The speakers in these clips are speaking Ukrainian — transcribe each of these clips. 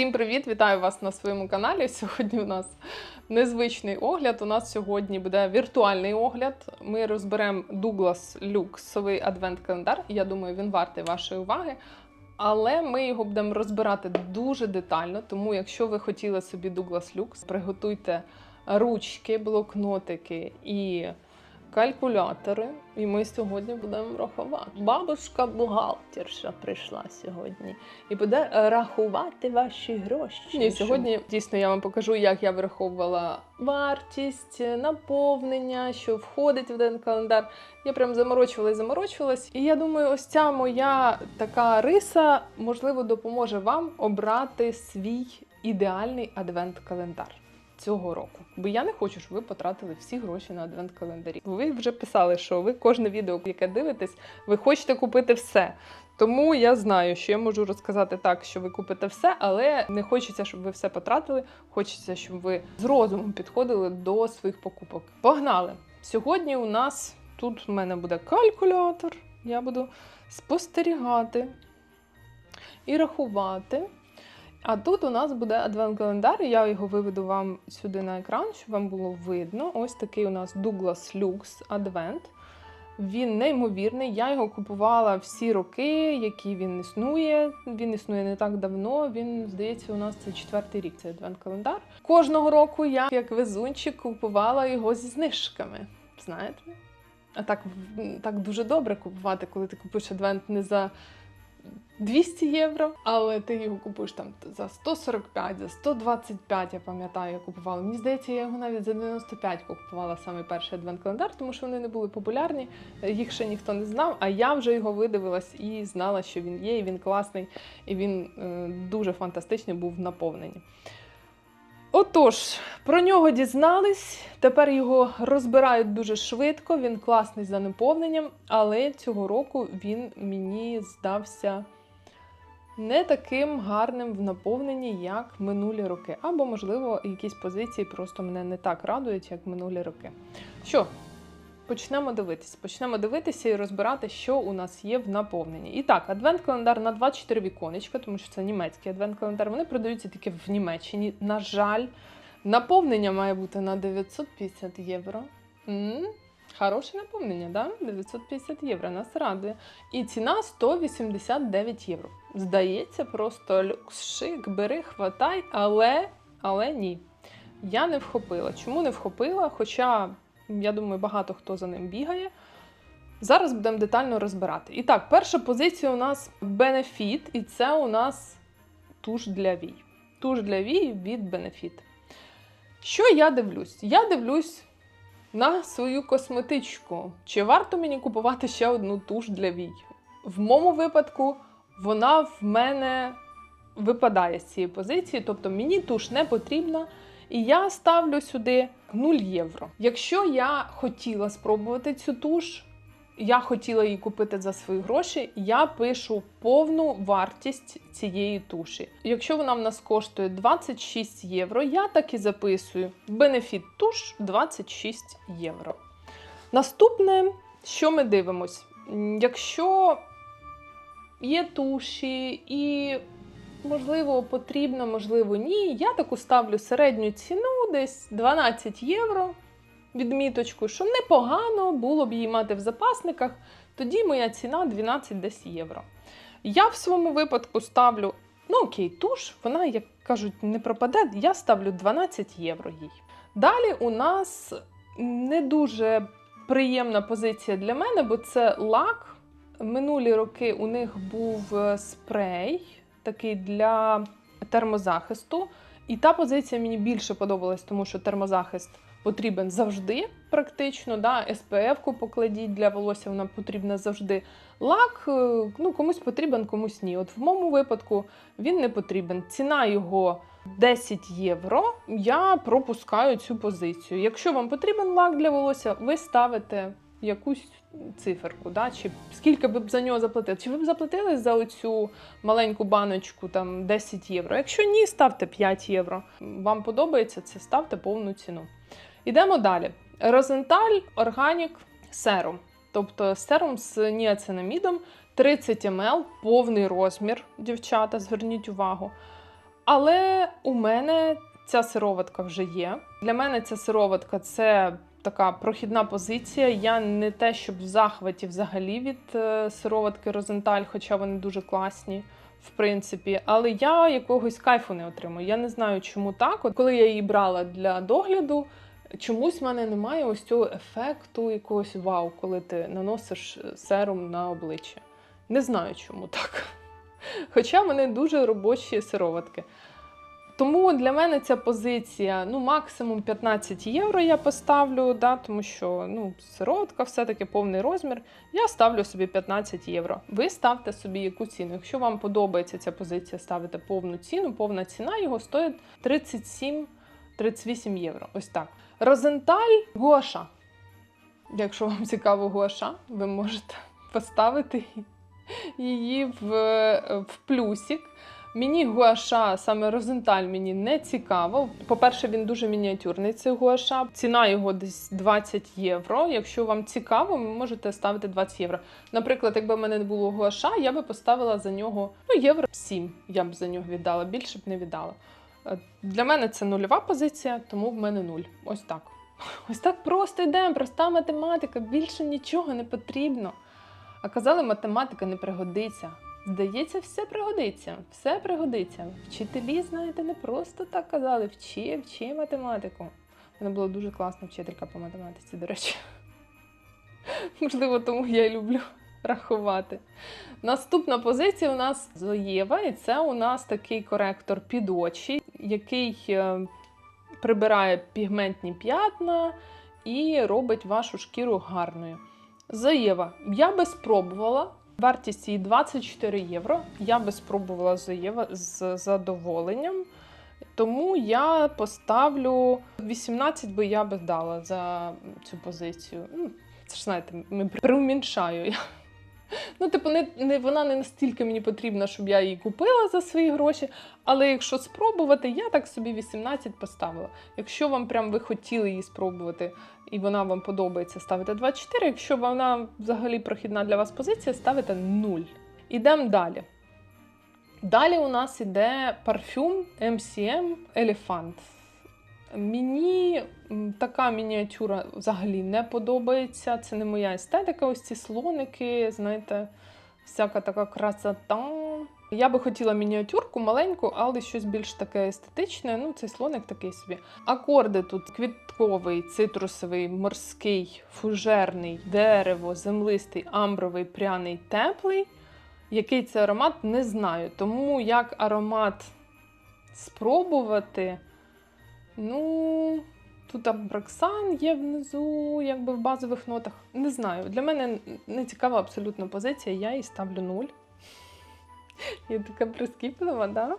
Всім привіт! Вітаю вас на своєму каналі. Сьогодні у нас незвичний огляд. У нас сьогодні буде віртуальний огляд. Ми розберемо Douglas люксовий адвент-календар. Я думаю, він вартий вашої уваги. Але ми його будемо розбирати дуже детально. Тому, якщо ви хотіли собі Douglas Lux, приготуйте ручки, блокнотики і калькулятори. І ми сьогодні будемо рахувати. Бабушка бухгалтерша прийшла сьогодні і буде рахувати ваші гроші. Ні, сьогодні дійсно я вам покажу, як я враховувала вартість, наповнення, що входить в один календар. Я прям заморочувалась, заморочувалась. І я думаю, ось ця моя така риса можливо допоможе вам обрати свій ідеальний адвент-календар. Цього року, бо я не хочу, щоб ви потратили всі гроші на адвент-календарі. Ви вже писали, що ви кожне відео, яке дивитесь, ви хочете купити все. Тому я знаю, що я можу розказати так, що ви купите все, але не хочеться, щоб ви все потратили. Хочеться, щоб ви з розумом підходили до своїх покупок. Погнали! Сьогодні у нас тут в мене буде калькулятор. Я буду спостерігати і рахувати. А тут у нас буде адвент-календар, я його виведу вам сюди на екран, щоб вам було видно. Ось такий у нас Douglas Lux Advent. Він неймовірний. Я його купувала всі роки, які він існує. Він існує не так давно. Він, здається, у нас це четвертий рік. Цей адвент-календар. Кожного року я, як везунчик, купувала його зі знижками. Знаєте? А так, так дуже добре купувати, коли ти купуєш адвент не за 200 євро, але ти його купуєш там за 145, за 125, я пам'ятаю, я купувала. Мені здається, я його навіть за 95 купувала саме перший адвент-календар, тому що вони не були популярні, їх ще ніхто не знав. А я вже його видивилась і знала, що він є, і він класний, і він е, дуже фантастичний був в. Отож, про нього дізнались. Тепер його розбирають дуже швидко. Він класний за наповненням, але цього року він мені здався не таким гарним в наповненні, як минулі роки. Або, можливо, якісь позиції просто мене не так радують, як минулі роки. Що? Почнемо дивитися. Почнемо дивитися і розбирати, що у нас є в наповненні. І так, адвент-календар на 24 віконечка, тому що це німецький адвент-календар. Вони продаються тільки в Німеччині. На жаль, наповнення має бути на 950 євро. Хороше наповнення, да? 950 євро нас радує. І ціна 189 євро. Здається, просто люкс, шик, бери, хватай, але, але ні. Я не вхопила. Чому не вхопила? Хоча. Я думаю, багато хто за ним бігає. Зараз будемо детально розбирати. І так, перша позиція у нас Benefit, і це у нас туш для вій. Туш для вій від Benefit. Що я дивлюсь? Я дивлюсь на свою косметичку. Чи варто мені купувати ще одну туш для вій? В моєму випадку вона в мене випадає з цієї позиції, тобто мені туш не потрібна. І я ставлю сюди 0 євро. Якщо я хотіла спробувати цю туш, я хотіла її купити за свої гроші, я пишу повну вартість цієї туші. Якщо вона в нас коштує 26 євро, я так і записую бенефіт туш 26 євро. Наступне, що ми дивимось? Якщо є туші і Можливо, потрібно, можливо, ні. Я таку ставлю середню ціну, десь 12 євро відміточку, що непогано було б її мати в запасниках. Тоді моя ціна 12 десь євро. Я в своєму випадку ставлю, ну окей, туш, вона, як кажуть, не пропаде, я ставлю 12 євро їй. Далі у нас не дуже приємна позиція для мене, бо це лак. Минулі роки у них був е, спрей такий для термозахисту. І та позиція мені більше подобалась, тому що термозахист потрібен завжди, практично. Да? СПФ-ку покладіть для волосся, вона потрібна завжди. Лак е, ну, комусь потрібен, комусь ні. От в моєму випадку він не потрібен. Ціна його 10 євро. Я пропускаю цю позицію. Якщо вам потрібен лак для волосся, ви ставите якусь циферку, да? чи скільки ви б за нього заплатили? Чи ви б заплатили за оцю маленьку баночку там 10 євро? Якщо ні, ставте 5 євро. Вам подобається це, ставте повну ціну. Йдемо далі. Розенталь Органік серум. Тобто серум з ніацинамідом 30 мл, повний розмір, дівчата, зверніть увагу. Але у мене ця сироватка вже є. Для мене ця сироватка це така прохідна позиція. Я не те, щоб в захваті взагалі від е, сироватки Розенталь, хоча вони дуже класні. В принципі, але я якогось кайфу не отримую. Я не знаю, чому так. От коли я її брала для догляду, чомусь в мене немає ось цього ефекту якогось вау, коли ти наносиш серум на обличчя. Не знаю, чому так. Хоча вони дуже робочі сироватки. Тому для мене ця позиція ну, максимум 15 євро я поставлю, да, тому що ну, сироватка все-таки повний розмір. Я ставлю собі 15 євро. Ви ставте собі яку ціну. Якщо вам подобається ця позиція, ставите повну ціну, повна ціна його стоїть 37-38 євро. Ось так. Розенталь Гуаша. Якщо вам цікаво Гуаша, ви можете поставити її в, в плюсик. Мені гуаша, саме розенталь, мені не цікаво. По-перше, він дуже мініатюрний. Цей гуаша. Ціна його десь 20 євро. Якщо вам цікаво, ви можете ставити 20 євро. Наприклад, якби в мене не було гуаша, я би поставила за нього ну, євро 7. Я б за нього віддала, більше б не віддала. Е, Для мене це нульова позиція, тому в мене нуль. Ось так. Ось так просто йдемо. Проста математика. Більше нічого не потрібно. А казали, математика не пригодиться. Здається, все пригодиться, все пригодиться. Вчителі, знаєте, не просто так казали, вчи, вчи математику. Мене була дуже класна вчителька по математиці, до речі. Можливо, тому я і люблю рахувати. Наступна позиція у нас Зоєва, і це у нас такий коректор під очі, який е, прибирає пігментні п'ятна і робить вашу шкіру гарною. Зоєва, я би спробувала. Вартість її 24 євро. Я би спробувала Зоєва з задоволенням. Тому я поставлю 18 би я би дала за цю позицію. Ну, це ж знаєте, ми преуміншаю. Ну, типу, не, не, вона не настільки мені потрібна, щоб я її купила за свої гроші. Але якщо спробувати, я так собі 18 поставила. Якщо вам прям ви хотіли її спробувати і вона вам подобається, ставите 24. Якщо вона взагалі прохідна для вас позиція, ставите 0. Ідемо далі. Далі у нас іде парфюм MCM Elephant. Мені така мініатюра взагалі не подобається. Це не моя естетика. Ось ці слоники, знаєте, всяка така красота. Я би хотіла мініатюрку маленьку, але щось більш таке естетичне. Ну, цей слоник такий собі. Акорди тут квітковий, цитрусовий, морський, фужерний, дерево, землистий, амбровий, пряний, теплий. Який це аромат, не знаю. Тому як аромат спробувати. Ну, тут абраксан є внизу, якби в базових нотах. Не знаю. Для мене не цікава абсолютно позиція, я їй ставлю нуль. Я така прискіплива, да?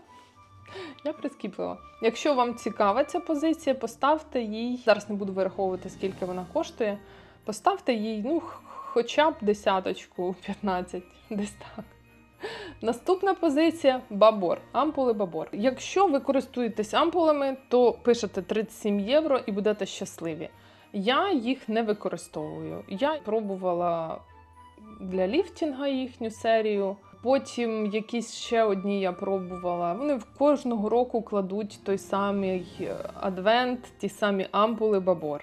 Я прискіплива. Якщо вам цікава ця позиція, поставте їй. Зараз не буду вираховувати, скільки вона коштує. Поставте їй, ну, хоча б десяточку, 15, десь так. Наступна позиція бабор. Ампули бабор. Якщо ви користуєтесь ампулами, то пишете 37 євро і будете щасливі. Я їх не використовую. Я пробувала для ліфтінга їхню серію. Потім якісь ще одні я пробувала. Вони кожного року кладуть той самий адвент, ті самі ампули бабор.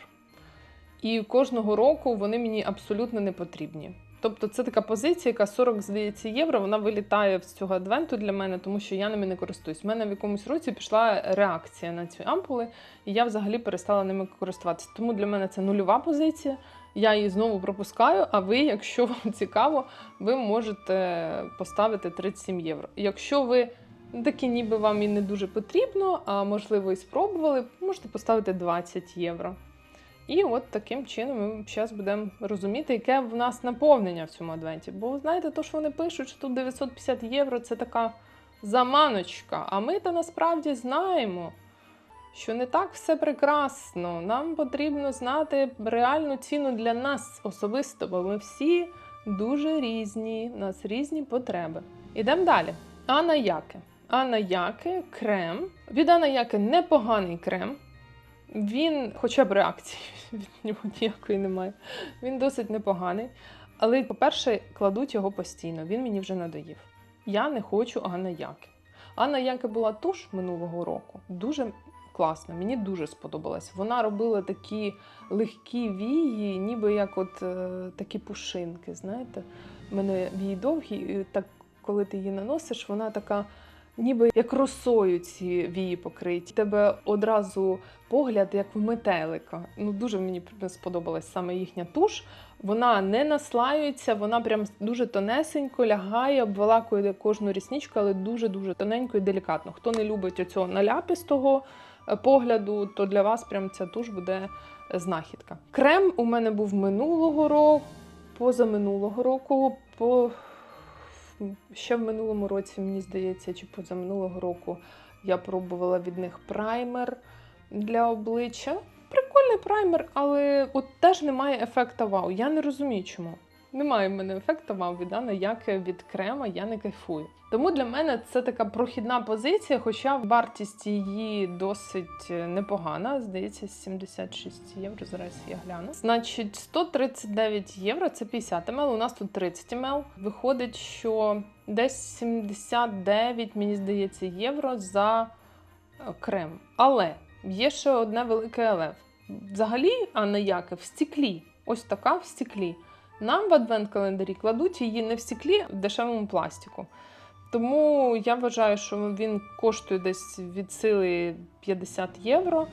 І кожного року вони мені абсолютно не потрібні. Тобто це така позиція, яка 40, здається, євро, вона вилітає з цього адвенту для мене, тому що я ними не користуюсь. У мене в якомусь році пішла реакція на ці ампули, і я взагалі перестала ними користуватися. Тому для мене це нульова позиція. Я її знову пропускаю. А ви, якщо вам цікаво, ви можете поставити 37 євро. Якщо ви такі, ніби вам і не дуже потрібно, а можливо і спробували, можете поставити 20 євро. І от таким чином ми зараз будемо розуміти, яке в нас наповнення в цьому адвенті. Бо знаєте, то, що вони пишуть, що тут 950 євро це така заманочка. А ми то насправді знаємо, що не так все прекрасно. Нам потрібно знати реальну ціну для нас особисто, бо ми всі дуже різні, у нас різні потреби. Ідемо далі. Анна Яке крем. Від Анна Яке непоганий крем. Він, хоча б реакції від нього ніякої немає. Він досить непоганий. Але, по-перше, кладуть його постійно. Він мені вже надоїв. Я не хочу Анна Яке. Анна Янка була туш минулого року. Дуже класна, мені дуже сподобалась. Вона робила такі легкі вії, ніби як от е, такі пушинки. Знаєте, У мене вії довгі, і так коли ти її наносиш, вона така. Ніби як росою ці вії покриті. Тебе одразу погляд, як в метелика. Ну дуже мені сподобалась саме їхня туш. Вона не наслаюється, вона прям дуже тонесенько лягає, обволакує кожну рісничку, але дуже-дуже тоненько і делікатно. Хто не любить оцього наляпистого е, погляду, то для вас прям ця туш буде е, знахідка. Крем у мене був минулого року, позаминулого року. По... Ще в минулому році, мені здається, чи позаминулого року я пробувала від них праймер для обличчя. Прикольний праймер, але от теж немає ефекта вау. Я не розумію, чому. Немає в мене ефекту вау від Анна, як від крема, я не кайфую. Тому для мене це така прохідна позиція, хоча вартість її досить непогана. Здається, 76 євро. Зараз я гляну. Значить, 139 євро це 50 мл. У нас тут 30 мл. Виходить, що десь 79, мені здається, євро за е, крем. Але є ще одне велике але. Взагалі, Анна Яке в стеклі. Ось така в стеклі. Нам в адвент-календарі кладуть її не в стеклі, в дешевому пластику. Тому я вважаю, що він коштує десь від сили 50 євро.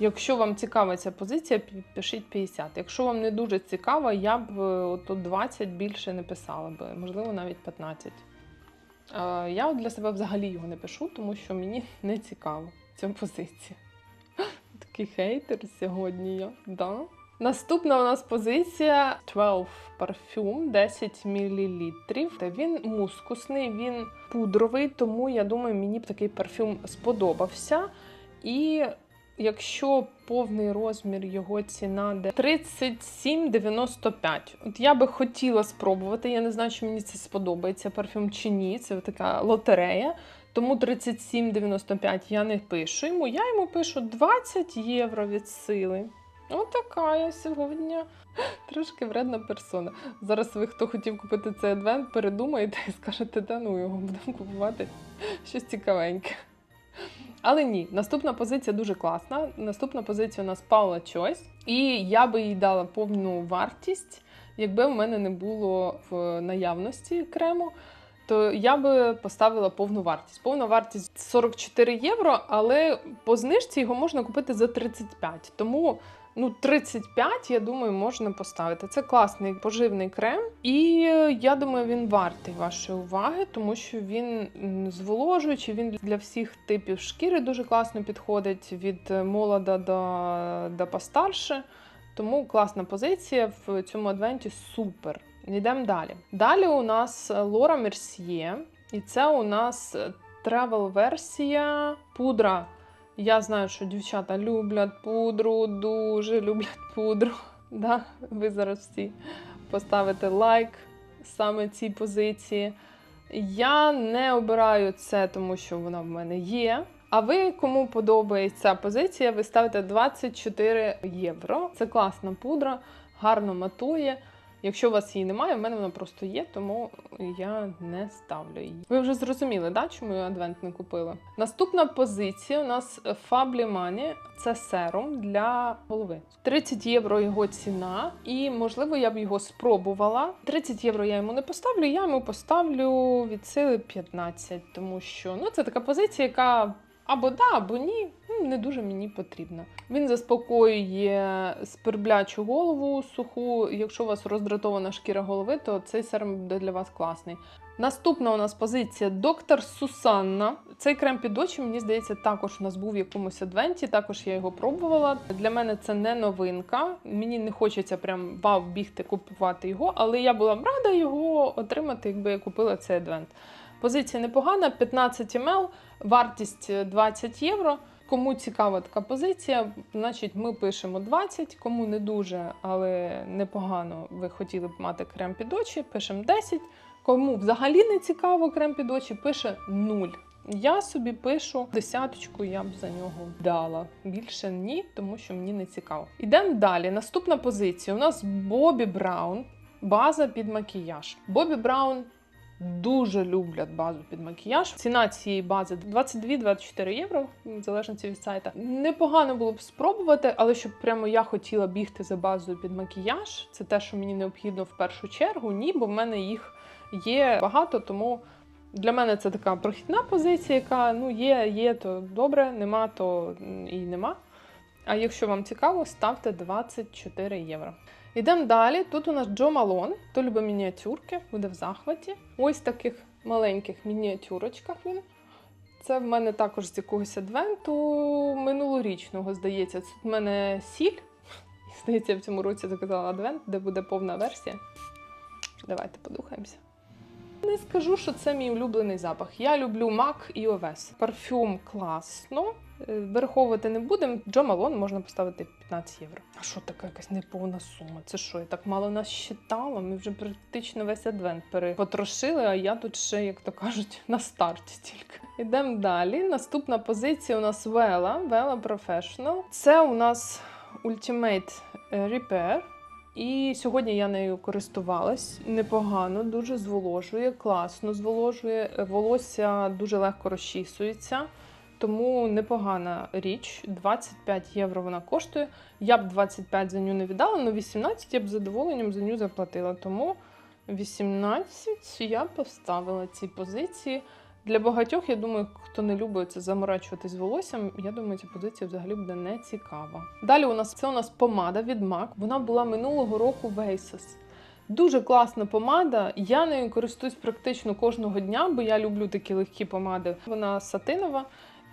Якщо вам цікава ця позиція, пишіть 50. Якщо вам не дуже цікава, я б е, ото 20 більше не писала би, можливо, навіть 15. Е, Я для себе взагалі його не пишу, тому що мені не цікаво ця позиція. Такий хейтер сьогодні я. Да. Наступна у нас позиція 12 парфюм 10 мл. Він мускусний, він пудровий, тому я думаю, мені б такий парфюм сподобався. І якщо повний розмір його ціна де 37,95. От я би хотіла спробувати. Я не знаю, чи мені це сподобається парфюм чи ні. Це така лотерея. Тому 37,95 я не пишу йому. Я йому пишу 20 євро від сили. Отака я сьогодні. Трошки вредна персона. Зараз ви, хто хотів купити цей адвент, передумаєте і скажете, та ну його будемо купувати щось цікавеньке. Але ні, наступна позиція дуже класна. Наступна позиція у нас Paula Choice. І я би їй дала повну вартість, якби в мене не було в наявності крему. То я би поставила повну вартість. Повна вартість 44 євро, але по знижці його можна купити за 35. Тому ну 35, я думаю, можна поставити. Це класний поживний крем, і я думаю, він вартий вашої уваги, тому що він зволожуючий, він для всіх типів шкіри дуже класно підходить від молода до, до постарше. Тому класна позиція в цьому адвенті супер. Йдемо далі. Далі у нас Лора Мерсьє, і це у нас тревел-версія пудра. Я знаю, що дівчата люблять пудру, дуже люблять пудру. Да? Ви зараз всі поставите лайк саме цій позиції. Я не обираю це, тому що вона в мене є. А ви, кому подобається позиція, ви ставите 24 євро. Це класна пудра, гарно матує. Якщо у вас її немає, в мене вона просто є, тому я не ставлю її. Ви вже зрозуміли, да, чому я адвент не купила? Наступна позиція у нас Money. Це серум для голови. 30 євро його ціна, і можливо я б його спробувала. 30 євро я йому не поставлю, я йому поставлю від сили 15, тому що ну це така позиція, яка або да, або ні. Не дуже мені потрібна. Він заспокоює сперблячу голову суху. Якщо у вас роздратована шкіра голови, то цей серум буде для вас класний. Наступна у нас позиція доктор Сусанна. Цей крем під очі, мені здається, також у нас був в якомусь адвенті. Також я його пробувала. Для мене це не новинка. Мені не хочеться прям вау бігти купувати його, але я була б рада його отримати, якби я купила цей адвент. Позиція непогана, 15 мл, вартість 20 євро. Кому цікава така позиція, значить ми пишемо 20, кому не дуже, але непогано ви хотіли б мати крем під очі, пишемо 10. Кому взагалі не цікаво крем під очі, пише 0. Я собі пишу десяточку, я б за нього дала. Більше ні, тому що мені не цікаво. Ідемо далі. Наступна позиція. У нас Бобі Браун, база під макіяж. Бобі Браун дуже люблять базу під макіяж. Ціна цієї бази 22-24 євро, в залежності від сайта. Непогано було б спробувати, але щоб прямо я хотіла бігти за базою під макіяж, це те, що мені необхідно в першу чергу. Ні, бо в мене їх є багато, тому. Для мене це така прохідна позиція, яка ну є, є, то добре, нема, то і нема. А якщо вам цікаво, ставте 24 євро. Йдемо далі. Тут у нас Джо Малон, хто любить мініатюрки, буде в захваті. Ось таких маленьких мініатюрочках він. Це в мене також з якогось адвенту минулорічного, здається. Це в мене сіль. Здається, я в цьому році заказала адвент, де буде повна версія. Давайте подухаємося. Не скажу, що це мій улюблений запах. Я люблю MAC і OVS. Парфюм класно. Е, Вираховувати не будемо. Джо Малон можна поставити 15 євро. А що така якась неповна сума? Це що, я так мало нас считала? Ми вже практично весь адвент перепотрошили, а я тут ще, як то кажуть, на старті тільки. Йдемо далі. Наступна позиція у нас Vela, Vela Professional. Це у нас Ultimate Repair. І сьогодні я нею користувалась непогано, дуже зволожує, класно зволожує. Волосся дуже легко розчісується, тому непогана річ. 25 євро вона коштує. Я б 25 за ню не віддала, але 18 я б задоволенням за ню заплатила. Тому 18 я поставила ці позиції. Для багатьох, я думаю, хто не любить це заморачуватись волоссям, я думаю, ця позиція взагалі буде не цікава. Далі у нас це у нас помада від MAC. Вона була минулого року в ASOS. Дуже класна помада. Я нею користуюсь практично кожного дня, бо я люблю такі легкі помади. Вона сатинова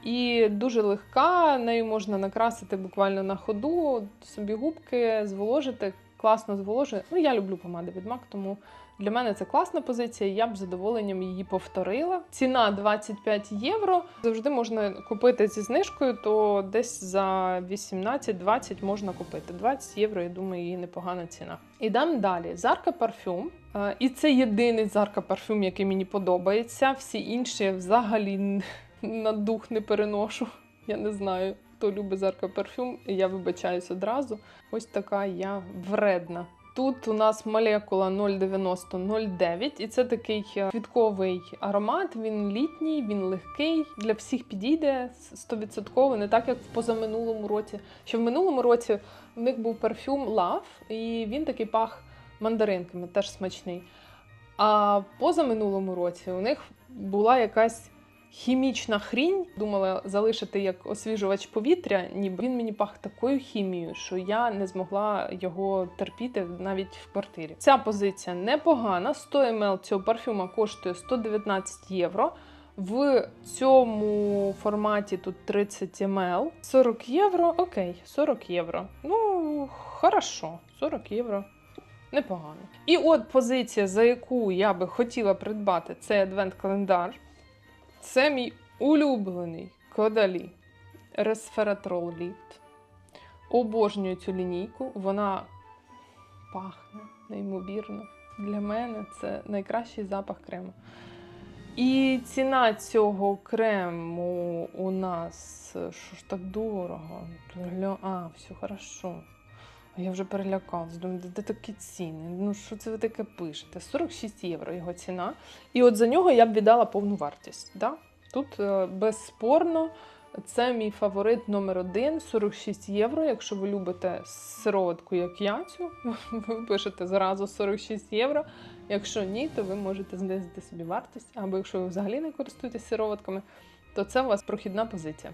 і дуже легка. Нею можна накрасити буквально на ходу, собі губки, зволожити. Класно зволожує. Ну, я люблю помади від MAC, тому для мене це класна позиція. Я б з задоволенням її повторила. Ціна 25 євро. Завжди можна купити зі знижкою, то десь за 18-20 можна купити. 20 євро, я думаю, її непогана ціна. Ідемо далі. Зарка парфюм. Е, І це єдиний зарка парфюм, який мені подобається. Всі інші взагалі на дух не переношу. Я не знаю, хто любить зарка парфюм. Я вибачаюсь одразу. Ось така я вредна. Тут у нас молекула 09009, і це такий е, квітковий аромат. Він літній, він легкий. Для всіх підійде 100%, не так як в позаминулому році. Що в минулому році в них був парфюм Love, і він такий пах мандаринками, теж смачний. А позаминулому році у них була якась хімічна хрінь. Думала залишити як освіжувач повітря, ніби він мені пах такою хімією, що я не змогла його терпіти навіть в квартирі. Ця позиція непогана. 100 мл цього парфюма коштує 119 євро. В цьому форматі тут 30 мл. 40 євро. Окей, 40 євро. Ну, хорошо, 40 євро. Непогано. І от позиція, за яку я би хотіла придбати цей адвент-календар. Це мій улюблений Кодалі Resveratrol Lift. Обожнюю цю лінійку. Вона пахне неймовірно. Для мене це найкращий запах крему. І ціна цього крему у нас що ж так дорого? А, все хорошо. Я вже перелякалась. Думаю, де, де такі ціни? Ну що це ви таке пишете? 46 євро його ціна. І от за нього я б віддала повну вартість. Да? Тут е, безспорно це мій фаворит номер один 46 євро. Якщо ви любите сироватку, як я цю, ви пишете зразу 46 євро. Якщо ні, то ви можете знизити собі вартість. Або якщо ви взагалі не користуєтесь сироватками, то це у вас прохідна позиція.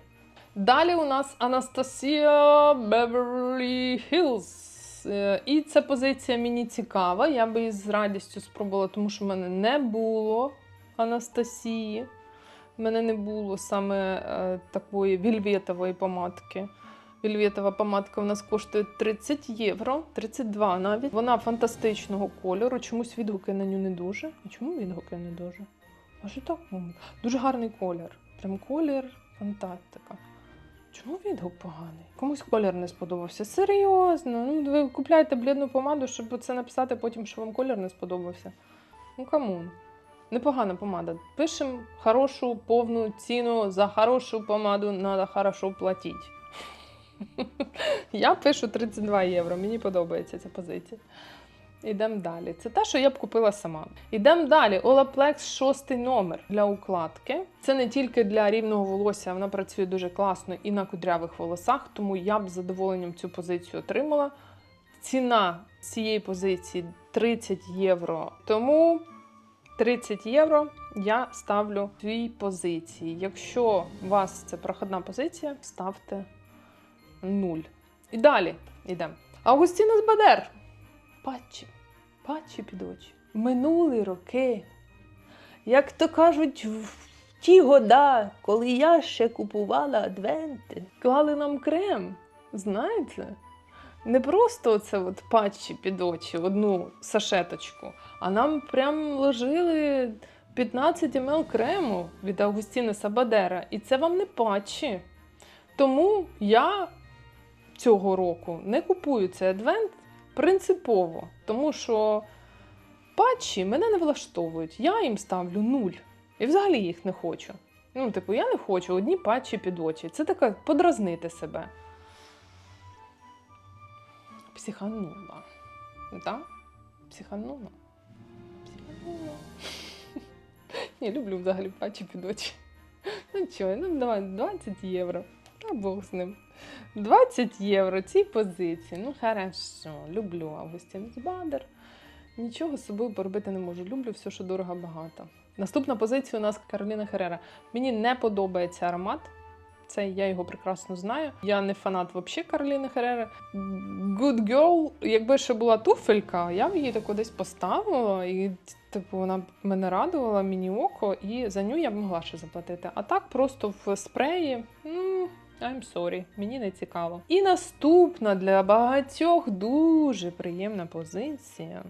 Далі у нас Анастасія Беверлі Хілз. Е, І ця позиція мені цікава. Я би її з радістю спробувала, тому що в мене не було Анастасії. В мене не було саме е, такої вільветової помадки. Вільветова помадка у нас коштує 30 євро, 32 навіть. Вона фантастичного кольору. Чомусь відгуки на ню не дуже. А чому відгуки не дуже? А що так? Дуже гарний колір. Прям колір фантастика. Чому відгук поганий? Комусь колір не сподобався. Серйозно. Ну, ви купляєте блідну помаду, щоб це написати потім, що вам колір не сподобався. Ну камон. Непогана помада. Пишемо хорошу повну ціну за хорошу помаду, треба хорошо платити. Я пишу 32 євро, мені подобається ця позиція. Ідемо далі. Це те, що я б купила сама. Ідемо далі. Olaplex шостий номер для укладки. Це не тільки для рівного волосся, вона працює дуже класно і на кудрявих волосах, тому я б з задоволенням цю позицію отримала. Ціна цієї позиції 30 євро. Тому 30 євро я ставлю дві позиції. Якщо у вас це проходна позиція, ставте 0. І далі йдемо. Августінус Бадер. Патчі, патчі під очі. Минули роки. Як то кажуть, в ті года, коли я ще купувала адвенти, клали нам крем. Знаєте? Не просто оце от патчі під очі, одну сашеточку, а нам прям ложили 15 мл крему від Августіна Бадера. І це вам не патчі. Тому я цього року не купую цей адвент принципово, тому що патчі мене не влаштовують. Я їм ставлю нуль. І взагалі їх не хочу. Ну, типу, я не хочу одні патчі під очі. Це таке подразнити себе. Психанула. Да? Психанула. Психанула. Ні, люблю взагалі патчі під очі. Ну чого, ну давай 20 євро. А Бог з ним. 20 євро цій позиції. Ну, хорошо, люблю Августін Бадер. Нічого з собою поробити не можу. Люблю все, що дорого багато. Наступна позиція у нас Кароліна Херера. Мені не подобається аромат. Це я його прекрасно знаю. Я не фанат взагалі Кароліни Херери. Good Girl, якби ще була туфелька, я б її таку десь поставила, і типу вона мене радувала, мені око, і за ню я б могла ще заплатити. А так просто в спреї. Ну, I'm sorry, мені не цікаво. І наступна для багатьох дуже приємна позиція.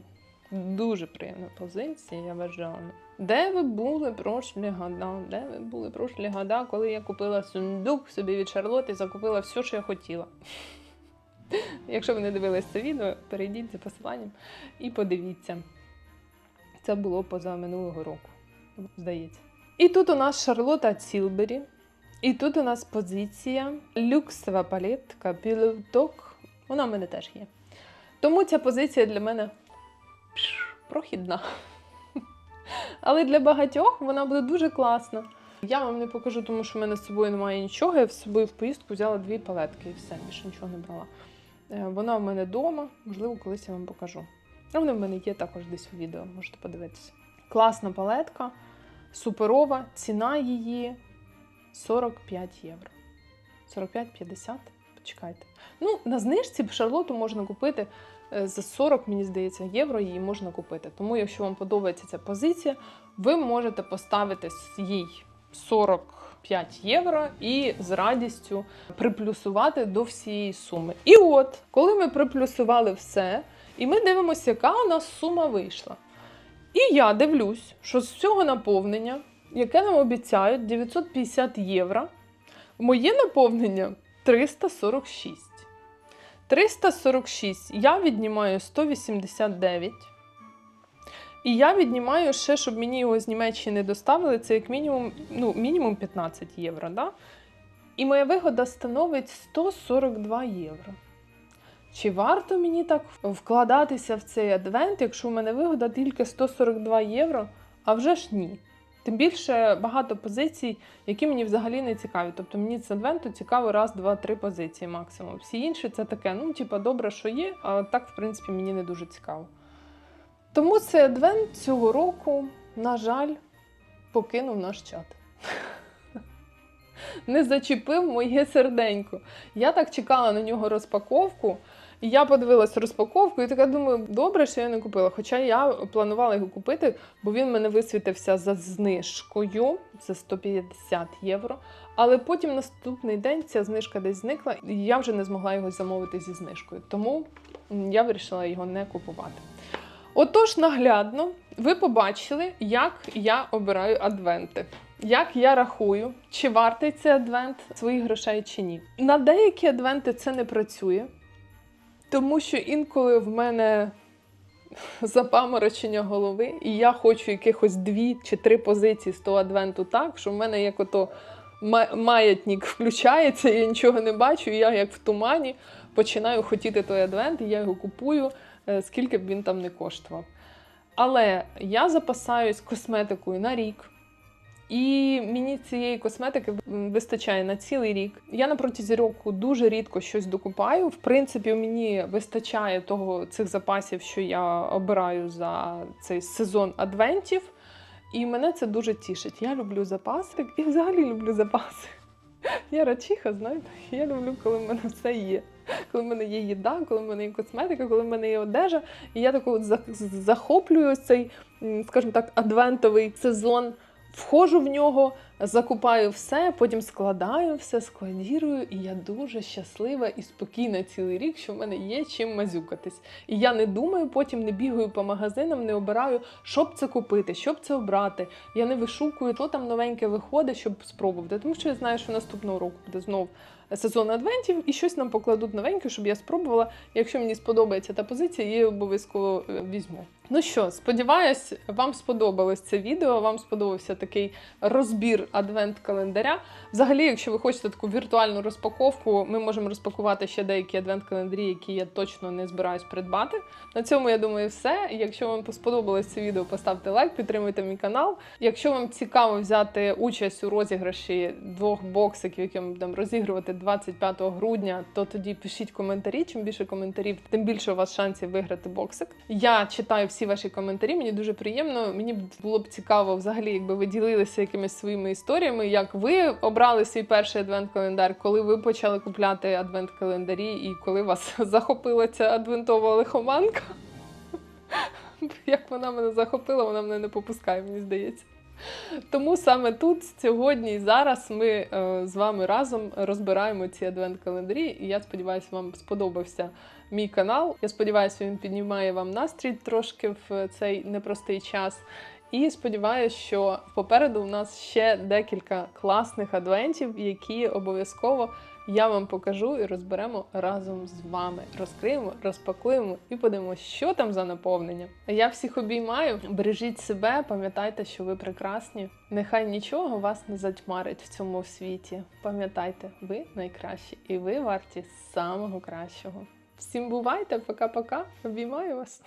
Дуже приємна позиція, я вважаю. Де ви були прошлі года? Де ви були прошлі года, коли я купила сундук собі від Шарлоти закупила все, що я хотіла? Якщо ви не дивились це відео, перейдіть за посиланням і подивіться. Це було поза минулого року, здається. І тут у нас Шарлота Цілбері. І тут у нас позиція люксова палетка Пілоток. Вона в мене теж є. Тому ця позиція для мене прохідна. Але для багатьох вона буде дуже класна. Я вам не покажу, тому що в мене з собою немає нічого. Я з собою в поїздку взяла дві палетки і все, більше нічого не брала. Е, Вона в мене вдома, можливо, колись я вам покажу. Вона в мене є також десь у відео, можете подивитися. Класна палетка, суперова, ціна її 45 євро. 45-50, почекайте. Ну, на знижці шарлоту можна купити е, за 40, мені здається, євро її можна купити. Тому, якщо вам подобається ця позиція, ви можете поставити їй 45 євро і з радістю приплюсувати до всієї суми. І от, коли ми приплюсували все, і ми дивимося, яка у нас сума вийшла. І я дивлюсь, що з цього наповнення, яке нам обіцяють 950 євро, моє наповнення 346. 346 я віднімаю 189. І я віднімаю ще, щоб мені його з Німеччини доставили, це як мінімум, ну, мінімум 15 євро. Да? І моя вигода становить 142 євро. Чи варто мені так вкладатися в цей адвент, якщо в мене вигода тільки 142 євро? А вже ж ні. Тим більше багато позицій, які мені взагалі не цікаві. Тобто мені з адвенту цікаво раз, два, три позиції максимум. Всі інші це таке, ну, типа, добре, що є, а так, в принципі, мені не дуже цікаво. Тому цей адвент цього року, на жаль, покинув наш чат. Не зачепив моє серденько. Я так чекала на нього розпаковку. І я подивилась розпаковку і така думаю, добре, що я не купила. Хоча я планувала його купити, бо він мене висвітився за знижкою за 150 євро. Але потім наступний день ця знижка десь зникла, і я вже не змогла його замовити зі знижкою. Тому я вирішила його не купувати. Отож, наглядно, ви побачили, як я обираю адвенти. Як я рахую, чи вартий цей адвент своїх грошей чи ні. На деякі адвенти це не працює, тому що інколи в мене запаморочення голови, і я хочу якихось дві чи три позиції з того адвенту так, що в мене як ото ма- маятник включається, я нічого не бачу, і я як в тумані починаю хотіти той адвент, і я його купую е, скільки б він там не коштував. Але я запасаюсь косметикою на рік. І мені цієї косметики вистачає на цілий рік. Я на протязі року дуже рідко щось докупаю. В принципі, мені вистачає того цих запасів, що я обираю за цей сезон адвентів. І мене це дуже тішить. Я люблю запаси і взагалі люблю запаси. Я рачиха, знаєте, я люблю, коли в мене все є. Коли в мене є їда, коли в мене є косметика, коли в мене є одежа. І я тако от захоплюю цей, скажімо так, адвентовий сезон. Входжу в нього, закупаю все, потім складаю все, складірую, і я дуже щаслива і спокійна цілий рік, що в мене є чим мазюкатись. І я не думаю, потім не бігаю по магазинам, не обираю, що б це купити, що б це обрати. Я не вишукую, що там новеньке виходить, щоб спробувати. Тому що я знаю, що наступного року буде знов сезон адвентів, і щось нам покладуть новеньке, щоб я спробувала. Якщо мені сподобається та позиція, я її обов'язково е, візьму. Ну що, сподіваюсь, вам сподобалось це відео. Вам сподобався такий розбір адвент-календаря. Взагалі, якщо ви хочете таку віртуальну розпаковку, ми можемо розпакувати ще деякі адвент-календарі, які я точно не збираюсь придбати. На цьому я думаю, все. Якщо вам сподобалось це відео, поставте лайк, підтримуйте мій канал. Якщо вам цікаво взяти участь у розіграші двох боксиків, які ми будемо розігрувати 25 грудня, то тоді пишіть коментарі. Чим більше коментарів, тим більше у вас шансів виграти боксик. Я читаю всі ваші коментарі. Мені дуже приємно. Мені було б цікаво, взагалі, якби ви ділилися якимись своїми історіями, як ви обрали свій перший адвент-календар, коли ви почали купляти адвент-календарі, і коли вас захопила ця адвентова лихоманка. Як вона мене захопила, вона мене не попускає, мені здається. Тому саме тут, сьогодні і зараз ми е, з вами разом розбираємо ці адвент-календарі. І я сподіваюся, вам сподобався мій канал. Я сподіваюся, він піднімає вам настрій трошки в цей непростий час. І сподіваюся, що попереду у нас ще декілька класних адвентів, які обов'язково я вам покажу і розберемо разом з вами. Розкриємо, розпакуємо і подивимося, що там за наповнення. Я всіх обіймаю. Бережіть себе, пам'ятайте, що ви прекрасні. Нехай нічого вас не затьмарить в цьому світі. Пам'ятайте, ви найкращі, і ви варті самого кращого. Всім бувайте, пока-пока. Обіймаю вас.